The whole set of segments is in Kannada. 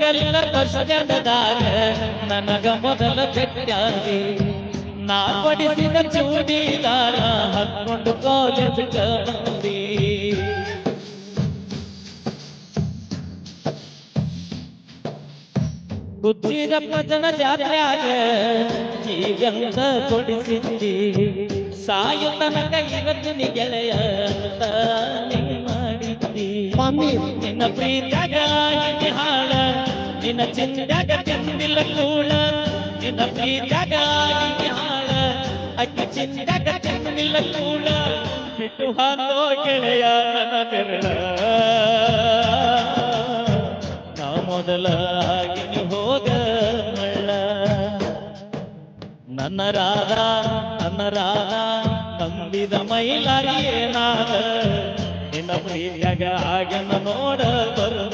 ಎಲ್ಲ ಕಷ್ಟದಾಗ ನನಗ ಮೊದಲ ಭೇಟಿಯಾಗಿ ನಾ ಪಡಿಸಿದ ಚೂಡಿದಾರ ಹಾಕೊಂಡು ಕಾಲೇಜ್ ಬಂದಿ. ಬುದ್ಧಿರ ಪದನ ಜಾತ್ರೆಯಾಗ ಜೀವಂತ ಕೊಡಿಸಿದ್ದಿ ಸಾಯು ತನಕ ಗೆಳೆಯ ಅಂತ ನೀ ಮಾಡಿದ್ದಿ. ಮಮ್ಮಿ. ನಿನ್ನ ಪ್ರೀತ್ಯಾಗ ಹಾಳ ನಿನ್ನ ಚಿಂತ್ಯಾಗ ಚಂದಿಲ್ಲ ಕೂಳ, ನಿನ್ನ ಪ್ರೀತಾಗ ಆಗಿ ಹಾಳ. ಅಕ್ಕಿ ಚಿಂತ್ಯಾಗ ಚಂದಿಲ್ಲ ಕೂಳ, ಬಿಟ್ಟು ಹಾಕೋ ಗೆಳೆಯ ನನ್ನ ಬೆರಳ. ನಾ ಮೊದಲ ಆಗಿ ಹೋಗ ಮಳ್ಳ ನನ್ನ ರಾಧ ನನ್ನ ರಾಧ, ನಂಬಿದ ಮೈಲಾರಿಯೇನಾದ? ನಿನ್ನ ಪ್ರೀತಿಯಾಗ ಹಾಗೆನ್ನ ನೋಡ ಬರುದಾಗ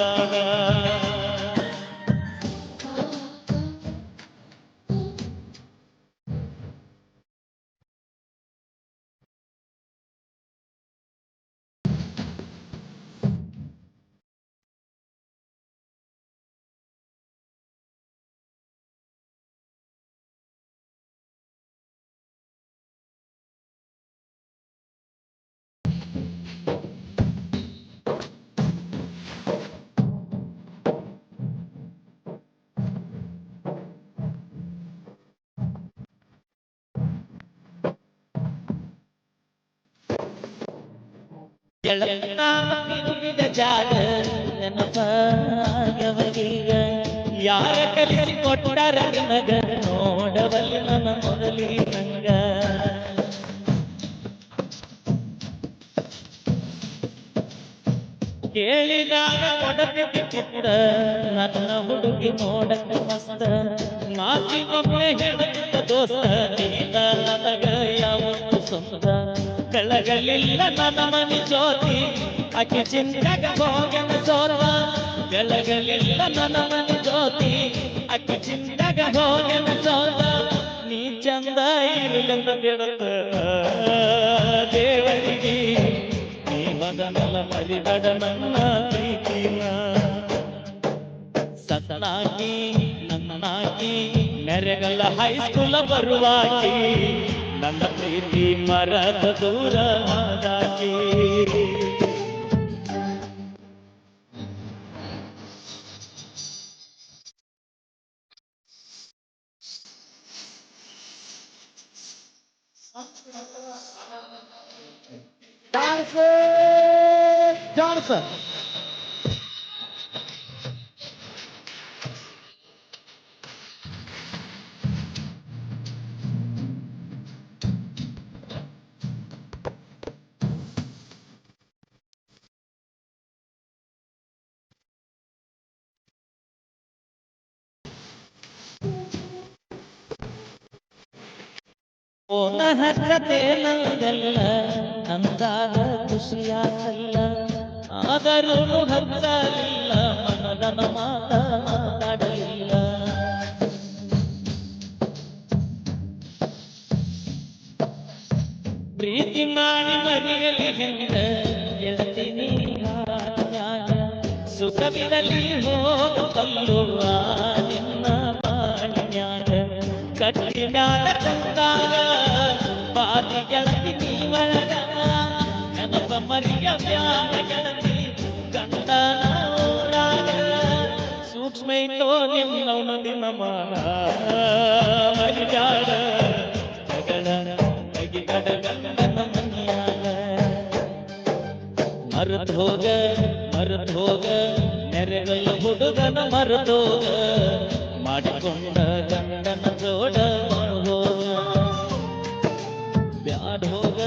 ಯಾರ ಕಲಿಸಿ ಕೊಟ್ಟಾರ ನಿನಗ ನೋಡವಲ್ಲಿ ನನ್ನ ಮೊದಲಿ ನಂಗ ಕೇಳಿದಾಗ ಕೊಡಬೇಕಿತ್ತ ನನ್ನ ಹುಡುಗಿ ನೋಡಕ್ಕೆ ಮಸ್ತ ಮಾತಿಗೊಮ್ಮೆ ಹೇಳುತ್ತ ದೋಸ್ತ ನೀನ ನನಗ ಯಾವತ್ತು ಸ್ವಂತ ಬೆಳಗಲಿಲ್ಲ ನನ್ನ ಮನಿ ಜ್ಯೋತಿ ಆಕೆ ಚಿಂತಾಗ ಹೋಗನ ಸೋರ್ವ ಬೆಳಗಲಿಲ್ಲ ನನ್ನ ಮನಿ ಜ್ಯೋತಿ ಆಕೆ ಚಿಂತಾಗ ಹೋಗನ ಸೋರ್ವ ನೀ ಚಂದ ಇರಲೆಂದ ಬಿಡುತ್ತ ದೇವರಿಗೆ ನೀ ಮದನಲ ಮರಿಬೇಡ ನನ್ನ ಪ್ರೀತಿನ ಸತನಾಗಿ ನನ್ನನಾಗಿ ಮೆರೆಗಲ್ಲ ಹೈಸ್ಕೂಲ ಬರುವಾಗಿ ನನ್ನ ಪ್ರೀತಿ ಮರದ ದೂರ ಆದಾಗಿ Jonathan! ನಂದಲ್ಲ ಅಂದಾಗ ಖುಷಿಯಾಗಲ್ಲ ಆದರೂ ಹತ್ತಲಿಲ್ಲ ಮನದನ ಮಾತ ಮಾತಾಡಲಿಲ್ಲ. ಪ್ರೀತಿ ಮಾಡಿ ಮರೆಯಲಿ ಹೆಂಗ ಗೆಳತಿನಿ ಸುಖವಿರಲಿ ಹೋಗು ಕಲ್ಲುವ ನಿನ್ನ ಬಾಳ್ನ್ಯಾಗ ಕಟ್ಟಿ ನೆನಪ ಮರಿಯ ಬ್ಯಾಡ ಗೆಳತಿ ಗಂಡನ ಊರಾಗ ಸೂಕ್ಷ್ಮ ಇಟ್ಟೋ ನಿನ್ನವನ ದಿನ ಮಾನ ಮರಿಯಾಡ ಜಗಳ ಬಗೆಗಡ ಗಂಡನ ಮನೆಯಾಗ ಮರತ್ ಹೋಗ ಮರತ್ ಹೋಗ ನೆರೆಗಲ್ಲ ಹುಡುಗನ ಮರತ್ ಹೋಗ ಮಾಡಿಕೊಂಡ ಗಂಡನ ಜೋಡ ಹೋಗ ಬ್ಯಾಡ್ ಹೋಗ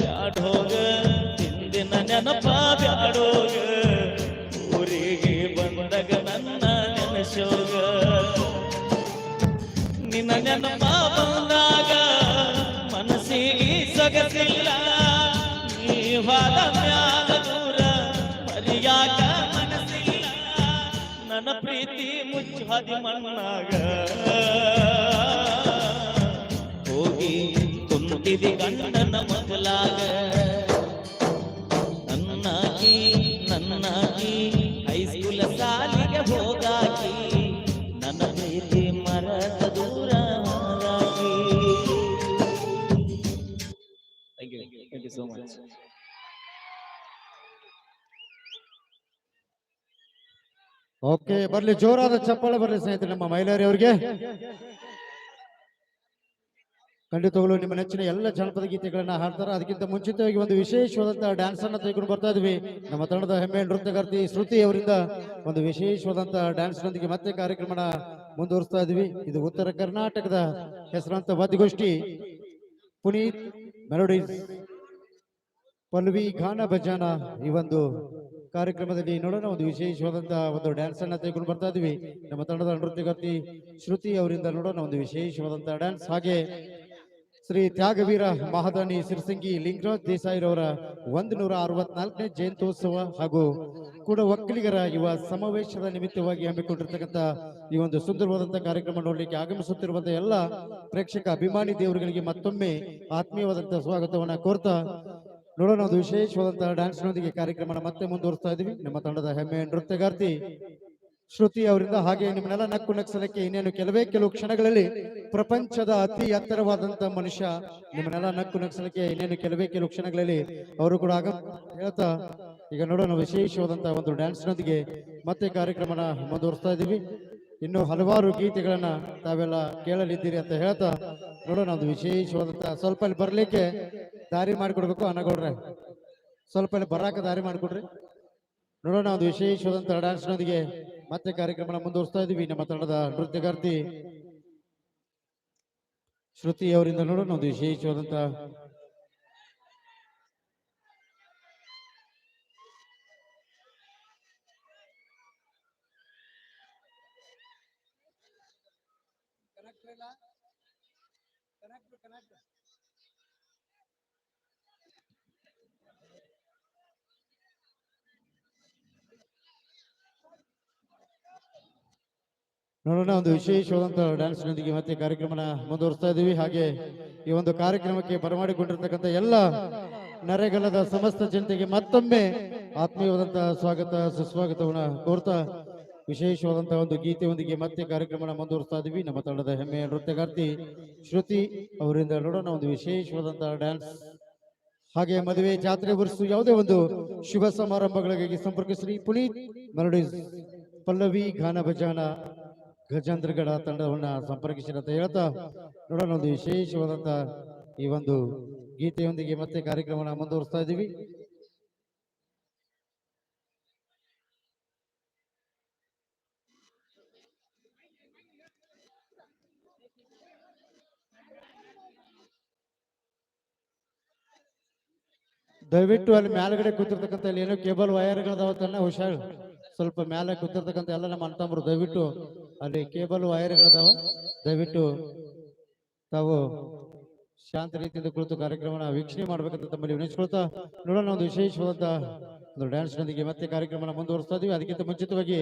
ಬ್ಯಾಡ್ ಹೋಗ ಹಿಂದಿನ ನೆನಪ ಬ್ಯಾಡ್ ಹೋಗ ಊರಿಗೆ ಬಂದಾಗ ನನ್ನ ನೆನಸೋಗ ನಿನ್ನ ನೆನಪ ಬಂದಾಗ ಮನಸ್ಸಿಗೆ ಸೊಗಸಿಲ್ಲ. ನೀವಾದ ಮ್ಯಾಲ ದೂರ ಮರಿಯಾಗ ಮನಸ್ಸಿಲ್ಲ. ನನ್ನ ಪ್ರೀತಿ ಮುಚ್ಚಾದಿ ಮಣ್ಣಾಗ. ಹೋಗಿ ಕುಂತಿದಿ ಗಂಡನ ಮಗಲಾಗ ಓಕೆ ಬರ್ಲಿ ಜೋರಾದ ಚಪ್ಪಾಳೆ ಬರ್ಲಿ ಸ್ನೇಹಿತರೆ ನಮ್ಮ ಮಹಿಳೆಯರಿ ಅವರಿಗೆ. ಖಂಡಿತಗಳು ನಿಮ್ಮ ನೆಚ್ಚಿನ ಎಲ್ಲ ಜನಪದ ಗೀತೆಗಳನ್ನ ಹಾಡ್ತಾರೆ. ಅದಕ್ಕಿಂತ ಮುಂಚಿತವಾಗಿ ಒಂದು ವಿಶೇಷವಾದಂತಹ ಡ್ಯಾನ್ಸ್ ಅನ್ನ ತೆಗೆದುಕೊಂಡು ಬರ್ತಾ ಇದ್ವಿ. ನಮ್ಮ ತಂಡದ ಹೆಮ್ಮೆ ನೃತ್ಯಗಾರ್ತಿ ಶ್ರುತಿ ಅವರಿಂದ ಒಂದು ವಿಶೇಷವಾದಂತಹ ಡ್ಯಾನ್ಸ್ ನೊಂದಿಗೆ ಮತ್ತೆ ಕಾರ್ಯಕ್ರಮನ ಮುಂದುವರಿಸ್ತಾ ಇದ್ವಿ. ಇದು ಉತ್ತರ ಕರ್ನಾಟಕದ ಹೆಸರಾಂತ ವಾದ್ಯಗೋಷ್ಠಿ. ಪುನೀತ್ ಮೆಲೋಡೀಸ್. ಪಲ್ವಿ ಗಾನ ಭಜಾನ ಈ ಒಂದು ಕಾರ್ಯಕ್ರಮದಲ್ಲಿ ನೋಡೋಣ, ಒಂದು ವಿಶೇಷವಾದಂತಹ ಒಂದು ಡ್ಯಾನ್ಸ್ ಅನ್ನ ತೆಗೆದುಕೊಂಡು ಬರ್ತಾ ಇದೀವಿ ನಮ್ಮ ತಂಡದ ನೃತ್ಯಗತಿ ಶ್ರುತಿ ಅವರಿಂದ ನೋಡೋಣ, ಒಂದು ವಿಶೇಷವಾದಂತಹ ಡ್ಯಾನ್ಸ್ ಹಾಗೆ ಶ್ರೀ ತ್ಯಾಗವೀರ ಮಹಾದಾನಿ ಸಿರ್ಸಂಗಿ ಲಿಂಗರಾಜ್ ದೇಸಾಯಿರವರ ಒಂದು ನೂರ ಅರವತ್ನಾಲ್ಕನೇ ಜಯಂತ್ಯೋತ್ಸವ ಹಾಗೂ ಕೂಡ ಒಕ್ಕಲಿಗರ ಯುವ ಸಮಾವೇಶದ ನಿಮಿತ್ತವಾಗಿ ಹಮ್ಮಿಕೊಂಡಿರ್ತಕ್ಕಂಥ ಈ ಒಂದು ಸುಂದರವಾದಂತಹ ಕಾರ್ಯಕ್ರಮ ನೋಡಲಿಕ್ಕೆ ಆಗಮಿಸುತ್ತಿರುವಂತಹ ಎಲ್ಲ ಪ್ರೇಕ್ಷಕ ಅಭಿಮಾನಿ ದೇವರುಗಳಿಗೆ ಮತ್ತೊಮ್ಮೆ ಆತ್ಮೀಯವಾದಂತಹ ಸ್ವಾಗತವನ್ನು ಕೋರ್ತಾ ನೋಡೋಣ, ಒಂದು ವಿಶೇಷವಾದಂತಹ ಡ್ಯಾನ್ಸ್ ನೊಂದಿಗೆ ಕಾರ್ಯಕ್ರಮನ ಮತ್ತೆ ಮುಂದುವರಿಸ್ತಾ ಇದೀವಿ. ನಮ್ಮ ತಂಡದ ಹೆಮ್ಮೆ ನೃತ್ಯಗಾರ್ತಿ ಶ್ರುತಿ ಅವರಿಂದ ಹಾಗೆ ನಿಮ್ಮನ್ನೆಲ್ಲ ನಕ್ಕು ನಕ್ಸಲಕ್ಕೆ ಇನ್ನೇನು ಕೆಲವೇ ಕೆಲವು ಕ್ಷಣಗಳಲ್ಲಿ ಪ್ರಪಂಚದ ಅತಿ ಎತ್ತರವಾದಂತಹ ಮನುಷ್ಯ ನಿಮ್ಮನ್ನೆಲ್ಲ ನಕ್ಕು ನಕ್ಸಲಕ್ಕೆ ಇನ್ನೇನು ಕೆಲವೇ ಕೆಲವು ಕ್ಷಣಗಳಲ್ಲಿ ಅವರು ಕೂಡ ಆಗ ಹೇಳ್ತಾ ಈಗ ನೋಡೋಣ ವಿಶೇಷವಾದಂತಹ ಒಂದು ಡ್ಯಾನ್ಸ್ ನೊಂದಿಗೆ ಮತ್ತೆ ಕಾರ್ಯಕ್ರಮನ ಮುಂದುವರಿಸ್ತಾ ಇದೀವಿ. ಇನ್ನು ಹಲವಾರು ಗೀತೆಗಳನ್ನ ತಾವೆಲ್ಲ ಕೇಳಲಿದ್ದೀರಿ ಅಂತ ಹೇಳ್ತಾ ನೋಡೋಣ, ಒಂದು ವಿಶೇಷವಾದಂತಹ ಸ್ವಲ್ಪ ಅಲ್ಲಿ ಬರ್ಲಿಕ್ಕೆ ದಾರಿ ಮಾಡಿಕೊಡ್ಬೇಕು ಅನ್ನಗೌಡ್ರೆ ಸ್ವಲ್ಪ ಇಲ್ಲಿ ಬರಾಕ ದಾರಿ ಮಾಡಿಕೊಡ್ರಿ. ನೋಡೋಣ, ಒಂದು ವಿಶೇಷವಾದಂತಹ ಡ್ಯಾನ್ಸ್ನೊಂದಿಗೆ ಮತ್ತೆ ಕಾರ್ಯಕ್ರಮನ ಮುಂದುವರಿಸ್ತಾ ಇದೀವಿ. ನಮ್ಮ ತಂಡದ ನೃತ್ಯಗಾರ್ತಿ ಶ್ರುತಿ ಅವರಿಂದ ನೋಡೋಣ, ಒಂದು ವಿಶೇಷವಾದಂತಹ ನೋಡೋಣ, ಒಂದು ವಿಶೇಷವಾದಂತಹ ಡ್ಯಾನ್ಸ್ ನೊಂದಿಗೆ ಮತ್ತೆ ಕಾರ್ಯಕ್ರಮನ ಮುಂದುವರಿಸ್ತಾ ಇದೀವಿ. ಹಾಗೆ ಈ ಒಂದು ಕಾರ್ಯಕ್ರಮಕ್ಕೆ ಬರಮಾಡಿಕೊಂಡಿರ್ತಕ್ಕಂಥ ಎಲ್ಲ ನರೆಗಲದ ಸಮಸ್ತ ಜನತೆಗೆ ಮತ್ತೊಮ್ಮೆ ಆತ್ಮೀಯವಾದಂತಹ ಸ್ವಾಗತ, ಸುಸ್ವಾಗತವನ್ನು ಕೋರ್ತಾ ವಿಶೇಷವಾದಂತಹ ಒಂದು ಗೀತೆಯೊಂದಿಗೆ ಮತ್ತೆ ಕಾರ್ಯಕ್ರಮನ ಮುಂದುವರಿಸ್ತಾ ಇದೀವಿ. ನಮ್ಮ ತಂಡದ ಹೆಮ್ಮೆಯ ನೃತ್ಯಗಾರ್ತಿ ಶ್ರುತಿ ಅವರಿಂದ ನೋಡೋಣ, ಒಂದು ವಿಶೇಷವಾದಂತಹ ಡ್ಯಾನ್ಸ್ ಹಾಗೆ ಮದುವೆ, ಜಾತ್ರೆ ಬರೆಸು ಯಾವುದೇ ಒಂದು ಶುಭ ಸಮಾರಂಭಗಳಿಗೆ ಸಂಪರ್ಕಿಸ್ರಿ. ಪುನೀತ್ ಮೆಲೋಡೀಸ್ ಪಲ್ಲವಿ ಗಾನ ಭಜಾನ. ಗಜೇಂದ್ರಗಡ ತಂಡವನ್ನ ಸಂಪರ್ಕಿಸಿದ ಅಂತ ಹೇಳ್ತಾ ನೋಡೋಣ, ಒಂದು ವಿಶೇಷವಾದಂತ ಈ ಒಂದು ಗೀತೆಯೊಂದಿಗೆ ಮತ್ತೆ ಕಾರ್ಯಕ್ರಮನ ಮುಂದುವರಿಸ್ತಾ ಇದ್ದೀವಿ. ದಯವಿಟ್ಟು ಅಲ್ಲಿ ಮೇಲ್ಗಡೆ ಕೂತಿರ್ತಕ್ಕಂಥ ಏನೋ ಕೇಬಲ್ ವೈರ್ಗಳದಾವತ್ತನ್ನ ಹುಷಾರು. ಸ್ವಲ್ಪ ಮೇಲೆ ಕೂತಿರ್ತಕ್ಕಂಥ ಎಲ್ಲ ನಮ್ಮ ಅಣ್ತಂಬ್ರು ದಯವಿಟ್ಟು ಅಲ್ಲಿ ಕೇಬಲ್ ವೈರ್ಗಳದಾವ. ದಯವಿಟ್ಟು ತಾವು ಶಾಂತ ರೀತಿಯಿಂದ ಕುಳಿತು ಕಾರ್ಯಕ್ರಮನ ವೀಕ್ಷಣೆ ಮಾಡ್ಬೇಕಂತ ತಮ್ಮಲ್ಲಿ ವಿನಿಸ್ಕೊಳ್ತಾ ನೋಡೋಣ ಒಂದು ವಿಶೇಷವಾದ ಒಂದು ಡ್ಯಾನ್ಸ್ ನೊಂದಿಗೆ ಮತ್ತೆ ಕಾರ್ಯಕ್ರಮನ ಮುಂದುವರಿಸ್ತಾ ಇದೀವಿ. ಅದಕ್ಕಿಂತ ಮುಂಚಿತವಾಗಿ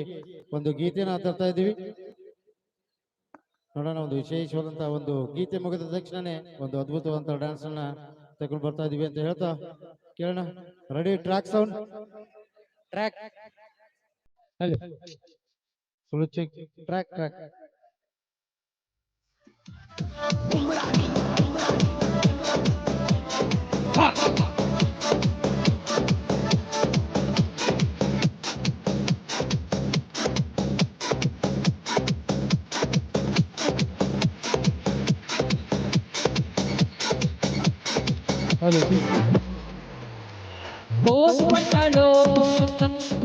ಒಂದು ಗೀತೆಯನ್ನು ತರ್ತಾ ಇದ್ದೀವಿ ನೋಡೋಣ ಒಂದು ವಿಶೇಷವಾದಂತಹ ಒಂದು ಗೀತೆ ಮುಗಿದ ತಕ್ಷಣನೇ ಒಂದು ಅದ್ಭುತವಾದಂತಹ ಡ್ಯಾನ್ಸ್ ಅನ್ನ ತಗೊಂಡು ಬರ್ತಾ ಇದೀವಿ ಅಂತ ಹೇಳ್ತಾ ಕೇಳೋಣ. Ready track sound track full check track track ಹೋಗಿ ಕೊಟ್ಟಾಳು ಕೊಟ್ಟಾಳು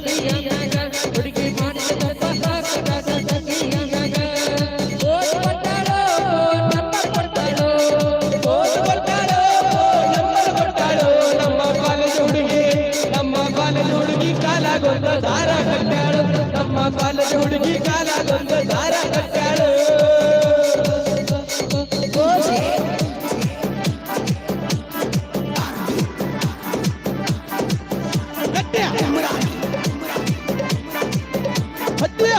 But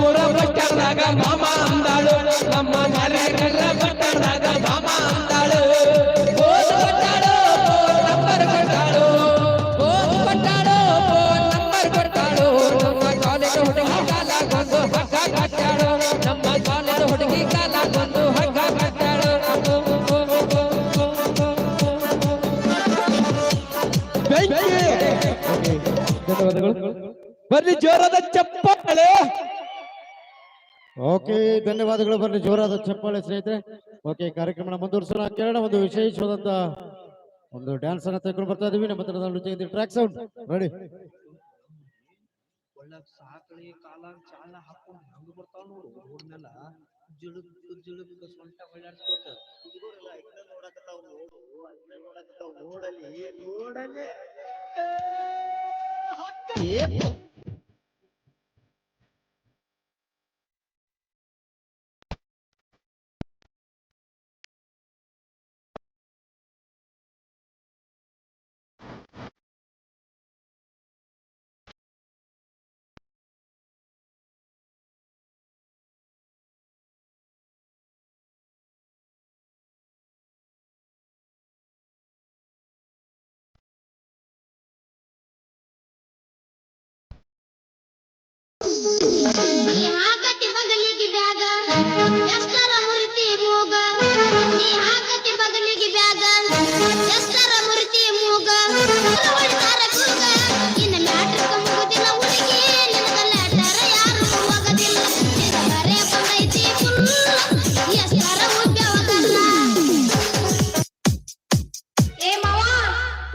ಊರ ಬಟ್ಟದಾಗ ಮಾಮ ಅಂದಾಳು ನಮ್ಮ ಮನೆಗಲ್ಲ ಬಟ್ಟದಾಗ ಮಾಮ ಅಂದಾಳು ಓದು ಕೊಟ್ಟಾಳು ನಂಬರ್ ಕೊಟ್ಟಾಳು ಓದು ಕೊಟ್ಟಾಳು ನಂಬರ್ ಕೊಟ್ಟಾಳು ನಮ್ಮ ಕಾಲೇಜು ಹುಡುಗಿ ಕಾಲ ಬಂದು ಹಗ್ಗ ಕಟ್ಟಾಳು ನಮ್ಮ ಕಾಲೇಜು ಹುಡುಗಿ ಕಾಲ ಬಂದು ಹಗ್ಗ ಕಟ್ಟಾಳು ಧನ್ಯವಾದಗಳು ಬರ್ಲಿ ಜೋರಾದ ಚಪ್ಪಾಳೆ ಓಕೆ, ಧನ್ಯವಾದಗಳು. ಬನ್ನಿ, ಜೋರಾದ ಚಪ್ಪಾಳೆ ಸ್ನೇಹಿತರೆ. ಓಕೆ ಕಾರ್ಯಕ್ರಮ ಮುಂದುವರಿಸೋಣ. ಕೇಳೋಣ ಒಂದು ವಿಶೇಷವಾದಂತ ಒಂದು ಡ್ಯಾನ್ಸ್ ಅನ್ನ ತೆಗೆದುಕೊಂಡು ಬರ್ತಾ ಇದೀವಿ. ನಮ್ಮ ಹತ್ರ ಟ್ರ್ಯಾಕ್ ಸೌಂಡ್ ರೆಡಿ ಸಾಕಳಿ ಕಾಲ ಚಾಲ ಹಾಕೊಂಡು ಹೆಂಗ್ ಬರ್ತಾವ ನೋಡು ರೋಡ್ ಮೇಲ ಜಿಳುಕ್ ಜಿಳುಕ್ ಸೊಂಟ ಹೊಳ್ಳಾಡ್ಸ್ಕೊತ ಹುಡುಗರೆಲ್ಲ ಇದನ್ನ ನೋಡಕತ್ತಾವ ನೋಡು. ಅದನ್ನ ನೋಡಲಿ. ನೋಡಲಿ.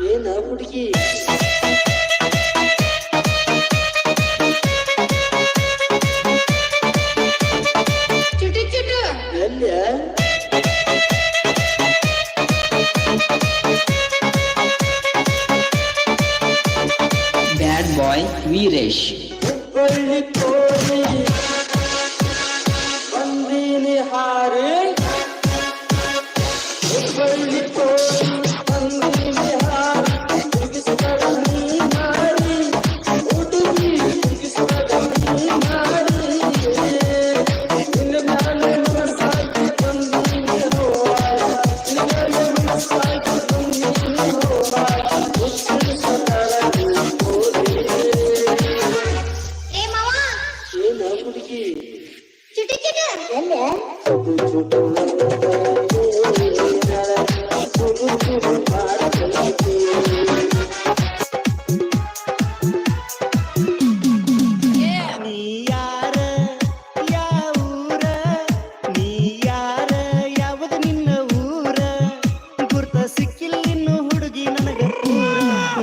ಏನ ಹುಡುಗಿ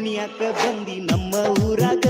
ಕುಣಿಯಾಕ ಬಂದಿ ನಮ್ಮ ಊರಾಗ.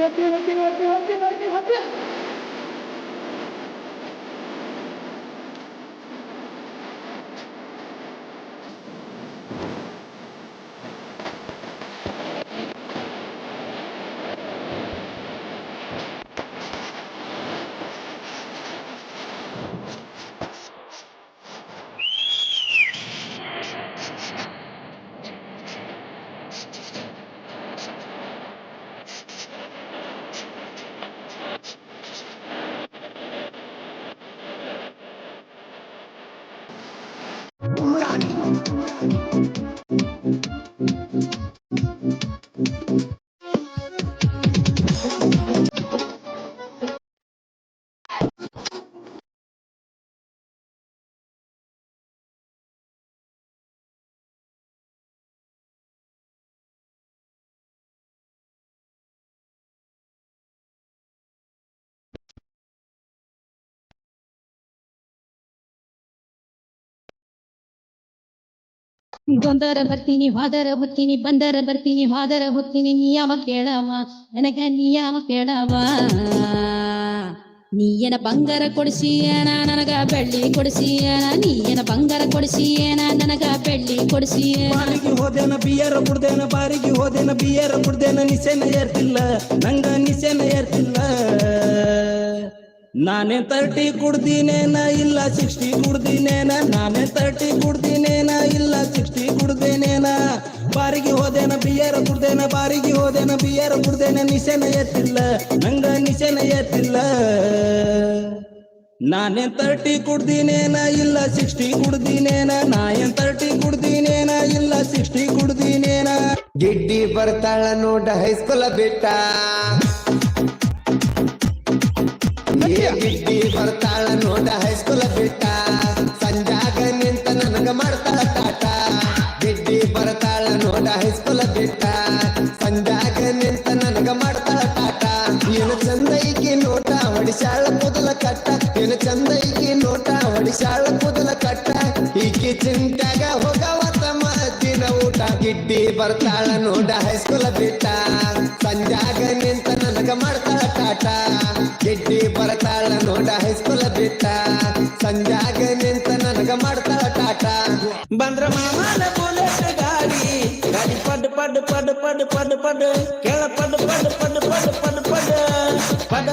待て待て待て待て待て待て ಬಂದರ ಬರ್ತೀನಿ ಹೋದರ ಹೋಗ್ತೀನಿ ಬಂದರ ಬರ್ತೀನಿ ಹೋದರ ಹೊತ್ತೀನಿ, ನಿಯಮ ಕೇಳವ, ನನಗ ನಿಯಮ ಕೇಳವ. ನೀಯನ ಬಂಗಾರ ಕೊಡಿಸಿಯನ ನನಗ ಬೆಳ್ಳಿ ನೀ ನೀಯನ ಬಂಗಾರ ಕೊಡಿಸಿಯನ ನನಗ ಬೆಳ್ಳಿ ಕೊಡಿಸಿಯನ ಬಾರಿಗೆ ಹೋದೇನ ಬಿಯರ ಕುಡ್ದೇನ ಬಾರಿಗೆ ಹೋದೇನ ಬಿಯರ ಕುಡ್ದೇನ ನಿಸೆನ ಏರ್ತಿಲ್ಲ, ನಂಗ ನಿಸೆನ ಏರ್ತಿಲ್ಲ. ನಾನೇ ತರ್ಟಿ ಕುಡ್ದಿನೇನ ಇಲ್ಲ ಸಿಕ್ಸ್ಟಿ ಕುಡ್ದಿನೇನ ನಾನೇ ತರ್ಟಿ ಕುಡ್ದಿನೇನ ಇಲ್ಲ ಸಿಕ್ಸ್ಟಿ ಕುಡ್ದೇನೇನ ಬಾರಿಗೆ ಹೋದೇನ, ಬಿಯರ್ ಕುಡ್ದೇನ, ಬಾರಿಗೆ ಹೋದೇನ, ಬಿಯರ್ ಕುಡ್ದೇನ ನಿಶೆನ ಎತ್ತಿಲ್ಲ, ನಂಗ ನಿಶೆನ ಎತ್ತಿಲ್ಲ. ನಾನೇ ತರ್ಟಿ ಕುಡ್ದಿನೇನ ಇಲ್ಲ ಸಿಕ್ಸ್ಟಿ ಕುಡ್ದಿನೇನ ನಾ ಏನ್ ತರ್ಟಿ ಕುಡ್ದಿನೇನ ಇಲ್ಲ ಸಿಕ್ಸ್ಟಿ ಕುಡ್ದಿನೇನ ಗಿಡ್ಡಿ ಬರ್ತಾಳ ನೋಡ ಹೈಸ್ಕೂಲ ಬಿಟ್ಟ. ಗಿಡ್ಡಿ ಬರ್ತಾಳ ನೋಡ ಹೈಸ್ಕೂಲ ಬಿಟ್ಟ. ಸಂಜಾಗ ನಿಂತ ನನಗ ಮಾಡ್ತಾಳ ಕಾಟ ಬಿಟ್ಟಿ ಬರ್ತಾಳ ನೋಡ ಹೈಸ್ಕೂಲ ಬಿಟ್ಟ. ಸಂಜಾಗ ನಿಂತ ನನಗ ಮಾಡ್ತಾಳ ಕಾಟ ಏನು ಚಂದ ನೋಟ ಹೊಡಿಸಾಳ ಕೂದಲ ಕಟ್ಟ. ಏನು ಚಂದ ಈಕಿ ನೋಟ ಹೊಡಿಸಾಳ ಕೂದಲ ಕಟ್ಟ. ಈಕಿ ಚಿಂತಾಗ ಹೋಗವ ಗಿಡ್ಡಿ ಬರ್ತಾಳ ನೋಡ ಹೈಸ್ಕೂಲ ಬಿಟ್ಟ. ಸಂಜಾಗ ನಿಂತ ನನಗ ಮಾಡ್ತಾಳ ಟಾಟ ಕಿಟ್ಟಿ ಬರ್ತಾಳ ನೋಡ ಹೈಸ್ಕೂಲ ಬಿಟ್ಟ. ಸಂಜಾಗ ನಿಂತ ನನಗ ಮಾಡ್ತಾಳ ಟಾಟ ಬಂದ್ರ ಮಾಮನ ಬುಲೆಟ್ ಗಾಡಿ. ಗಾಡಿ ಪಡ್ ಪಡ್ ಪಡ್ ಪಡ್ ಪಡ್ ಪಡ್. ಕೆಳ ಪಡ್ ಪಡ್ ಪಡ್ ಪಡ್ ಪಡ್ ಪಡ್. ಪಡ.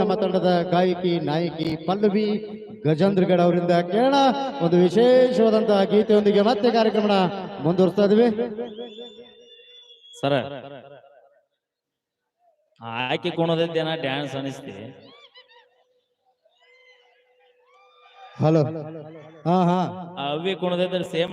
ನಮ್ಮ ತಂಡದ ಗಾಯಕಿ, ನಾಯಕಿ, ಪಲ್ಲವಿ ಗಜೇಂದ್ರಗಡ ಅವರಿಂದ ಕೇಳೋಣ. ಒಂದು ವಿಶೇಷವಾದಂತಹ ಗೀತೆಯೊಂದಿಗೆ ಮತ್ತೆ ಕಾರ್ಯಕ್ರಮ ಮುಂದುವರಿಸ್ತಾ ಇದೀವಿ ಸರ ಆಯ್ಕೆ ಕುಣದದ್ದೇನ ಡ್ಯಾನ್ಸ್ ಅನಿಸ್ತಿ ಹಲೋ ಹಾ ಹಾ. ಅವಿ ಕುಣದಿದ್ರೆ ಸೇಮ್